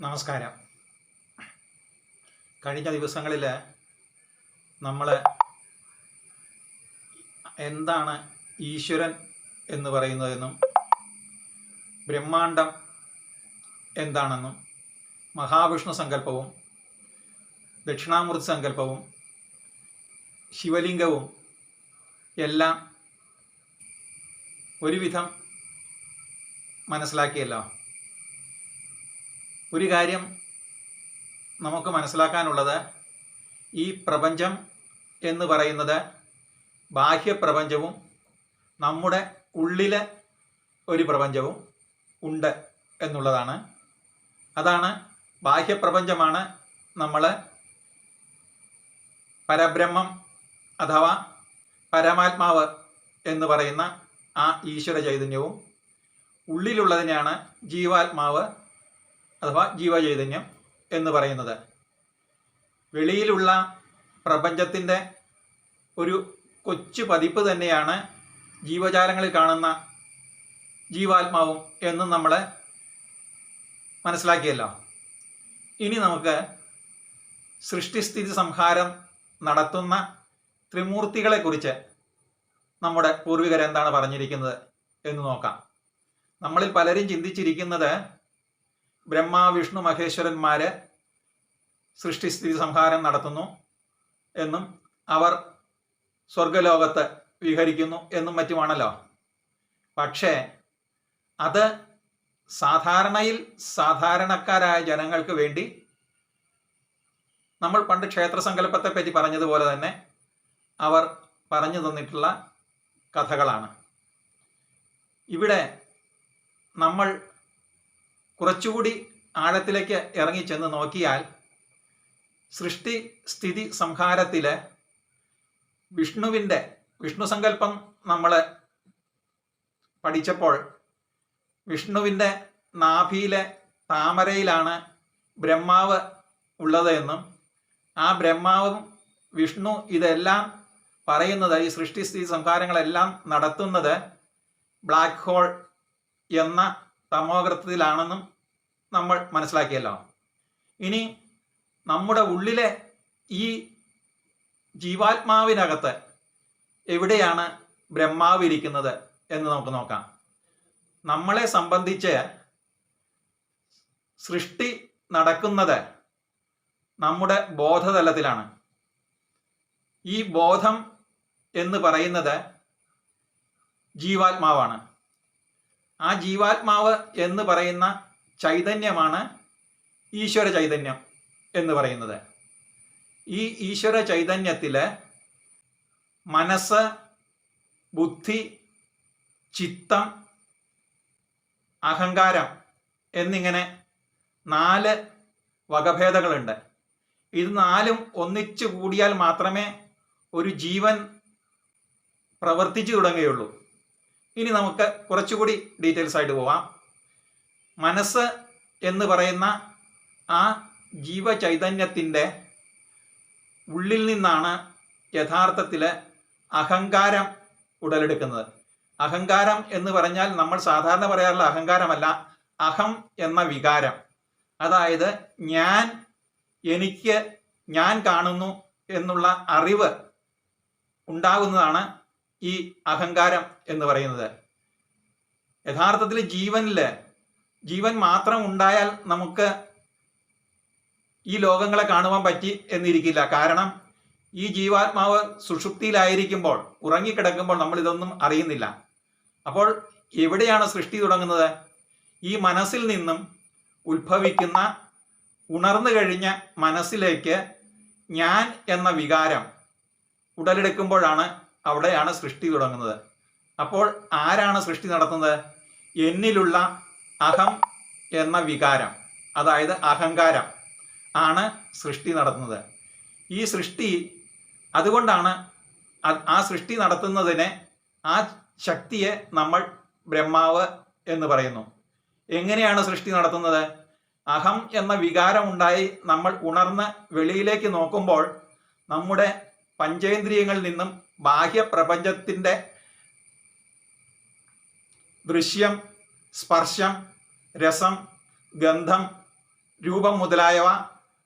നമസ്കാരം. കഴിഞ്ഞ ദിവസങ്ങളിൽ നമ്മൾ എന്താണ് ഈശ്വരൻ എന്ന് പറയുന്നതെന്നും ബ്രഹ്മാണ്ടം എന്താണെന്നും മഹാവിഷ്ണു സങ്കല്പവും ദക്ഷിണാമൃത് സങ്കല്പവും ശിവലിംഗവും എല്ലാം ഒരുവിധം മനസ്സിലാക്കിയല്ലോ. ഒരു കാര്യം നമുക്ക് മനസ്സിലാക്കാനുള്ളത് ഈ പ്രപഞ്ചം എന്ന് പറയുന്നത് ബാഹ്യപ്രപഞ്ചവും നമ്മുടെ ഉള്ളിലെ ഒരു പ്രപഞ്ചവും ഉണ്ട് എന്നുള്ളതാണ്. അതാണ് ബാഹ്യപ്രപഞ്ചമാണ് നമ്മൾ പരബ്രഹ്മം അഥവാ പരമാത്മാവ് എന്ന് പറയുന്ന ആ ഈശ്വര ചൈതന്യവും ഉള്ളിലുള്ളതിനെയാണ് ജീവാത്മാവ് അഥവാ ജീവചൈതന്യം എന്ന് പറയുന്നത്. വെളിയിലുള്ള പ്രപഞ്ചത്തിന്റെ ഒരു കൊച്ചു പതിപ്പ് തന്നെയാണ് ജീവജാലങ്ങളിൽ കാണുന്ന ജീവാത്മാവും എന്നും നമ്മൾ മനസ്സിലാക്കിയല്ലോ. ഇനി നമുക്ക് സൃഷ്ടിസ്ഥിതി സംഹാരം നടത്തുന്ന ത്രിമൂർത്തികളെക്കുറിച്ച് നമ്മുടെ പൂർവികരെന്താണ് പറഞ്ഞിരിക്കുന്നത് എന്ന് നോക്കാം. നമ്മളിൽ പലരും ചിന്തിച്ചിരിക്കുന്നത് ബ്രഹ്മ വിഷ്ണു മഹേശ്വരന്മാര് സൃഷ്ടിസ്ഥിതി സംഹാരം നടത്തുന്നു എന്നും അവർ സ്വർഗലോകത്ത് വിഹരിക്കുന്നു എന്നും മറ്റുമാണല്ലോ. പക്ഷേ അത് സാധാരണയിൽ സാധാരണക്കാരായ ജനങ്ങൾക്ക് വേണ്ടി നമ്മൾ പണ്ട് ക്ഷേത്ര സങ്കല്പത്തെ പറ്റി പറഞ്ഞതുപോലെ തന്നെ അവർ പറഞ്ഞു തന്നിട്ടുള്ള കഥകളാണ്. ഇവിടെ നമ്മൾ കുറച്ചുകൂടി ആഴത്തിലേക്ക് ഇറങ്ങി ചെന്ന് നോക്കിയാൽ സൃഷ്ടി സ്ഥിതി സംഹാരത്തിലെ വിഷ്ണുവിന്റെ വിഷ്ണു സങ്കല്പം നമ്മൾ പഠിച്ചപ്പോൾ വിഷ്ണുവിന്റെ നാഭിയിലെ താമരയിലാണ് ബ്രഹ്മാവ് ഉള്ളത് എന്നും ആ ബ്രഹ്മാവും വിഷ്ണു ഇതെല്ലാം പറയുന്നത് ഈ സൃഷ്ടിസ്ഥിതി സംഹാരങ്ങളെല്ലാം നടത്തുന്നത് ബ്ലാക്ക് ഹോൾ എന്ന തമോഗ്രഹത്തിലാണെന്നും നമ്മൾ മനസ്സിലാക്കിയല്ലോ. ഇനി നമ്മുടെ ഉള്ളിലെ ഈ ജീവാത്മാവിനകത്ത് എവിടെയാണ് ബ്രഹ്മാവ് ഇരിക്കുന്നത് എന്ന് നമുക്ക് നോക്കാം. നമ്മളെ സംബന്ധിച്ച് സൃഷ്ടി നടക്കുന്നത് നമ്മുടെ ബോധതലത്തിലാണ്. ഈ ബോധം എന്ന് പറയുന്നത് ജീവാത്മാവാണ്. ആ ജീവാത്മാവ് എന്ന് പറയുന്ന ചൈതന്യമാണ് ഈശ്വര ചൈതന്യം എന്ന് പറയുന്നത്. ഈ ഈശ്വര ചൈതന്യത്തിൽ മനസ്സ് ബുദ്ധി ചിത്തം അഹങ്കാരം എന്നിങ്ങനെ നാല് വകഭേദങ്ങളുണ്ട്. ഇത് നാലും ഒന്നിച്ചു കൂടിയാൽ മാത്രമേ ഒരു ജീവൻ പ്രവർത്തിച്ചു തുടങ്ങുകയുള്ളൂ. ഇനി നമുക്ക് കുറച്ചുകൂടി ഡീറ്റെയിൽസ് ആയിട്ട് പോവാം. മനസ്സ് എന്ന് പറയുന്ന ആ ജീവചൈതന്യത്തിന്റെ ഉള്ളിൽ നിന്നാണ് യഥാർത്ഥത്തിൽ അഹങ്കാരം ഉടലെടുക്കുന്നത്. അഹങ്കാരം എന്ന് പറഞ്ഞാൽ നമ്മൾ സാധാരണ പറയാറുള്ള അഹങ്കാരമല്ല അഹം എന്ന വികാരം. അതായത് ഞാൻ എനിക്ക് ഞാൻ കാണുന്നു എന്നുള്ള അറിവ് ഉണ്ടാകുന്നതാണ് ഈ അഹങ്കാരം എന്ന് പറയുന്നത്. യഥാർത്ഥത്തിൽ ജീവനിൽ ജീവൻ മാത്രം ഉണ്ടായാൽ നമുക്ക് ഈ ലോകങ്ങളെ കാണുവാൻ പറ്റി എന്നിരിക്കില്ല. കാരണം ഈ ജീവാത്മാവ് സുഷുപ്തിയിലായിരിക്കുമ്പോൾ ഉറങ്ങിക്കിടക്കുമ്പോൾ നമ്മൾ ഇതൊന്നും അറിയുന്നില്ല. അപ്പോൾ എവിടെയാണ് സൃഷ്ടി തുടങ്ങുന്നത്? ഈ മനസ്സിൽ നിന്നും ഉത്ഭവിക്കുന്ന ഉണർന്നു കഴിഞ്ഞ മനസ്സിലേക്ക് ഞാൻ എന്ന വികാരം ഉടലെടുക്കുമ്പോഴാണ് അവിടെയാണ് സൃഷ്ടി തുടങ്ങുന്നത്. അപ്പോൾ ആരാണ് സൃഷ്ടി നടത്തുന്നത്? എന്നിലുള്ള അഹം എന്ന വികാരം അതായത് അഹങ്കാരം ആണ് സൃഷ്ടി നടത്തുന്നത്. ഈ സൃഷ്ടി അതുകൊണ്ടാണ് ആ സൃഷ്ടി നടത്തുന്നതിനെ ആ ശക്തിയെ നമ്മൾ ബ്രഹ്മാവ് എന്ന് പറയുന്നു. എങ്ങനെയാണ് സൃഷ്ടി നടത്തുന്നത്? അഹം എന്ന വികാരം ഉണ്ടായി നമ്മൾ ഉണർന്ന് വെളിയിലേക്ക് നോക്കുമ്പോൾ നമ്മുടെ പഞ്ചേന്ദ്രിയങ്ങളിൽ നിന്നും ബാഹ്യപ്രപഞ്ചത്തിന്റെ ദൃശ്യം സ്പർശം രസം ഗന്ധം രൂപം മുതലായവ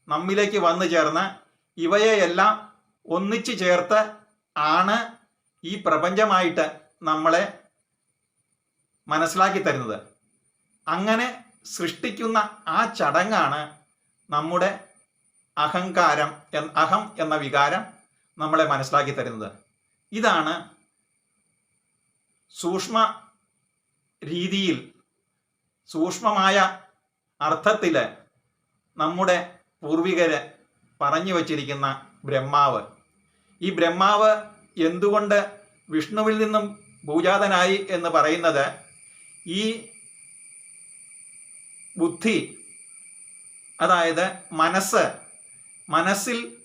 നമ്മിലേക്ക് വന്നു ചേർന്ന് ഇവയെയെല്ലാം ഒന്നിച്ചു ചേർത്ത് ആണ് ഈ പ്രപഞ്ചമായിട്ട് നമ്മളെ മനസ്സിലാക്കി തരുന്നത്. അങ്ങനെ സൃഷ്ടിക്കുന്ന ആ ചടങ്ങാണ് നമ്മുടെ അഹങ്കാരം അഹം എന്ന വികാരം നമ്മളെ മനസ്സിലാക്കി തരുന്നത്. ഇതാണ് സൂക്ഷ്മ രീതിയിൽ സൂക്ഷ്മമായ അർത്ഥത്തിൽ നമ്മുടെ പൂർവികര് പറഞ്ഞു വച്ചിരിക്കുന്ന ബ്രഹ്മാവ്. ഈ ബ്രഹ്മാവ് എന്തുകൊണ്ട് വിഷ്ണുവിൽ നിന്നും ഭൂജാതനായി എന്ന് പറയുന്നത് ഈ ബുദ്ധി അതായത് മനസ്സ് മനസ്സിൽ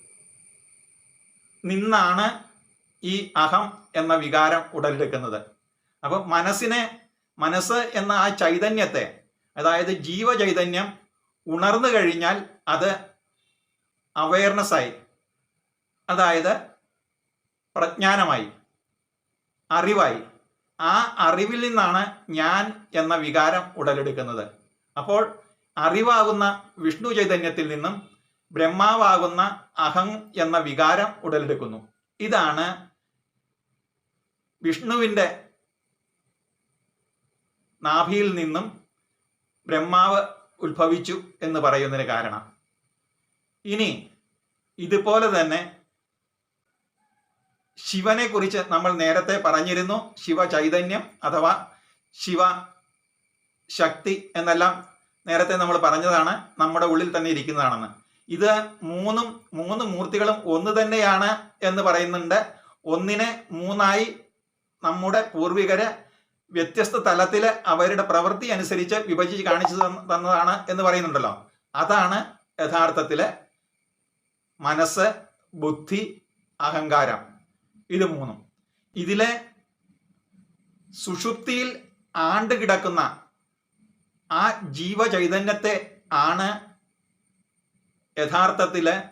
നിന്നാണ് ഈ അഹം എന്ന വികാരം ഉടലെടുക്കുന്നത്. അപ്പം മനസ്സിനെ മനസ്സ് എന്ന ആ ചൈതന്യത്തെ അതായത് ജീവചൈതന്യം ഉണർന്നു കഴിഞ്ഞാൽ അത് അവയർനെസ് ആയി അതായത് പ്രജ്ഞാനമായി അറിവായി. ആ അറിവിൽ നിന്നാണ് ഞാൻ എന്ന വികാരം ഉടലെടുക്കുന്നത്. അപ്പോൾ അറിവാകുന്ന വിഷ്ണു ചൈതന്യത്തിൽ നിന്നും ബ്രഹ്മാവാകുന്ന അഹം എന്ന വികാരം ഉടലെടുക്കുന്നു. ഇതാണ് വിഷ്ണുവിന്റെ നാഭിയിൽ നിന്നും ബ്രഹ്മാവ് ഉത്ഭവിച്ചു എന്ന് പറയുന്നതിന് കാരണം. ഇനി ഇതുപോലെ തന്നെ ശിവനെ കുറിച്ച് നമ്മൾ നേരത്തെ പറഞ്ഞിരുന്നു. ശിവ ചൈതന്യം അഥവാ ശിവ ശക്തി എന്നെല്ലാം നേരത്തെ നമ്മൾ പറഞ്ഞതാണ്. നമ്മുടെ ഉള്ളിൽ തന്നെ ഇരിക്കുന്നതാണെന്ന്. ഇത് മൂന്നും മൂന്ന് മൂർത്തികളും ഒന്ന് തന്നെയാണ് എന്ന് പറയുന്നുണ്ട്. ഒന്നിനെ മൂന്നായി നമ്മുടെ പൂർവികര് വ്യത്യസ്ത തലത്തിൽ അവരുടെ പ്രവൃത്തി അനുസരിച്ച് വിഭജിച്ച് കാണിച്ചു തന്നതാണ് എന്ന് പറയുന്നുണ്ടല്ലോ. അതാണ് യഥാർത്ഥത്തിൽ മനസ്സ് ബുദ്ധി അഹങ്കാരം. ഇത് മൂന്നും. ഇതിലെ സുഷുപ്തിയിൽ ആണ്ട് കിടക്കുന്ന ആ ജീവചൈതന്യത്തെ ആണ് യഥാർത്ഥത്തിൽ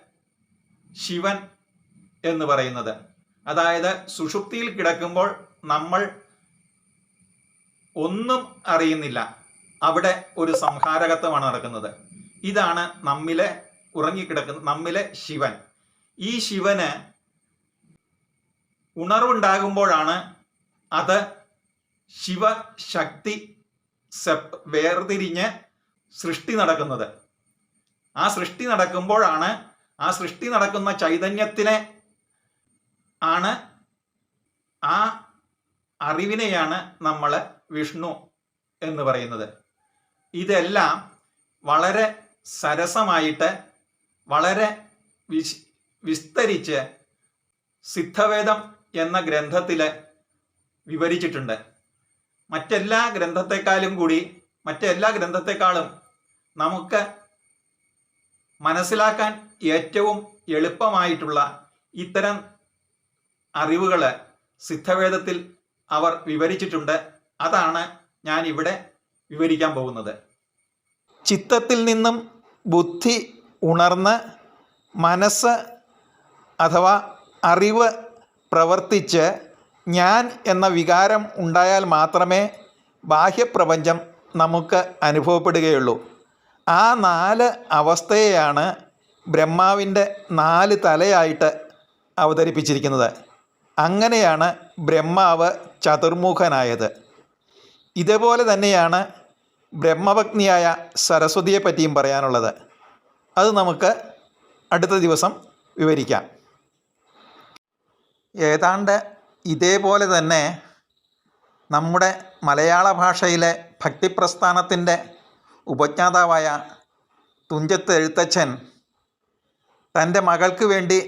ശിവൻ എന്ന് പറയുന്നത്. അതായത് സുഷുപ്തിയിൽ കിടക്കുമ്പോൾ നമ്മൾ ഒന്നും അറിയുന്നില്ല. അവിടെ ഒരു സംഹാരകത്വമാണ് നടക്കുന്നത്. ഇതാണ് നമ്മിലെ ഉറങ്ങിക്കിടക്കുന്ന നമ്മിലെ ശിവൻ. ഈ ശിവന് ഉണർവുണ്ടാകുമ്പോഴാണ് അത് ശിവശക്തി സെപ് വേർതിരിഞ്ഞ് സൃഷ്ടി നടക്കുന്നത്. ആ സൃഷ്ടി നടക്കുമ്പോഴാണ് ആ സൃഷ്ടി നടക്കുന്ന ചൈതന്യത്തിനെ ആണ് ആ അറിവിനെയാണ് നമ്മൾ വിഷ്ണു എന്ന് പറയുന്നത്. ഇതെല്ലാം വളരെ സരസമായിട്ട് വളരെ വിശ് വിസ്തരിച്ച് സിദ്ധവേദം എന്ന ഗ്രന്ഥത്തിൽ വിവരിച്ചിട്ടുണ്ട്. മറ്റെല്ലാ ഗ്രന്ഥത്തെക്കാളും കൂടി മറ്റെല്ലാ ഗ്രന്ഥത്തെക്കാളും നമുക്ക് മനസ്സിലാക്കാൻ ഏറ്റവും എളുപ്പമായിട്ടുള്ള ഇത്തരം അറിവുകൾ സിദ്ധവേദത്തിൽ അവർ വിവരിച്ചിട്ടുണ്ട്. അതാണ് ഞാൻ ഇവിടെ വിവരിക്കാൻ പോകുന്നത്. ചിത്തത്തിൽ നിന്നും ബുദ്ധി ഉണർന്ന് മനസ്സ് അഥവാ അറിവ് പ്രവർത്തിച്ച് ഞാൻ എന്ന വികാരം ഉണ്ടായാൽ മാത്രമേ ബാഹ്യപ്രപഞ്ചം നമുക്ക് അനുഭവപ്പെടുകയുള്ളൂ. ആ നാല് അവസ്ഥയെയാണ് ബ്രഹ്മാവിന്റെ നാല് തലയായിട്ട് അവതരിപ്പിച്ചിരിക്കുന്നത്. അങ്ങനെയാണ് ബ്രഹ്മാവ് ചതുർമുഖനായത്. ഇതേപോലെ തന്നെയാണ് ബ്രഹ്മഭഗ്നിയായ സരസ്വതിയെ പറ്റിയും പറയാനുള്ളത്. അത് നമുക്ക് അടുത്ത ദിവസം വിവരിക്കാം. ഏതാണ്ട് ഇതേപോലെ തന്നെ നമ്മുടെ മലയാള ഭാഷയിലെ ഭക്തിപ്രസ്ഥാനത്തിന്റെ ഉപജ്ഞാതാവായ തുഞ്ചത്ത് എഴുത്തച്ഛൻ തന്റെ മകൾക്ക് വേണ്ടി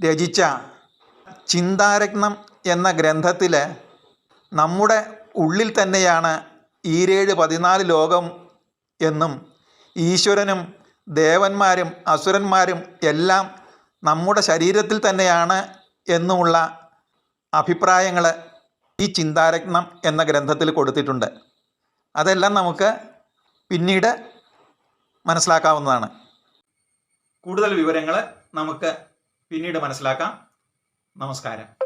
രചിച്ച ചിന്താരത്നം എന്ന ഗ്രന്ഥത്തിൽ നമ്മുടെ ഉള്ളിൽ തന്നെയാണ് ഈരേഴ് പതിനാല് ലോകം എന്നും ഈശ്വരനും ദേവന്മാരും അസുരന്മാരും എല്ലാം നമ്മുടെ ശരീരത്തിൽ തന്നെയാണ് എന്നുമുള്ള അഭിപ്രായങ്ങൾ ഈ ചിന്താരത്നം എന്ന ഗ്രന്ഥത്തിൽ കൊടുത്തിട്ടുണ്ട്. അതെല്ലാം നമുക്ക് പിന്നീട് മനസ്സിലാക്കാവുന്നതാണ്. കൂടുതൽ വിവരങ്ങൾ നമുക്ക് പിന്നീട് മനസ്സിലാക്കാം. നമസ്കാരം.